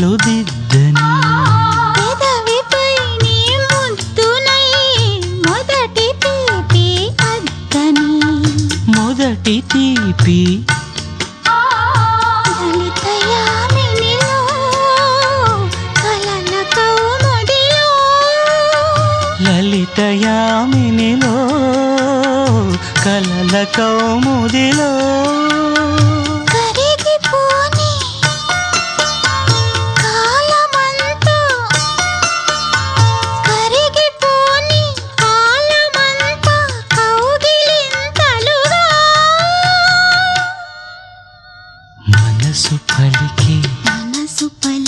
కలలు దిద్దని మొదటి తీపి లలితయామినిలో కలల కౌముదిలో सुफल की मनसु सुफल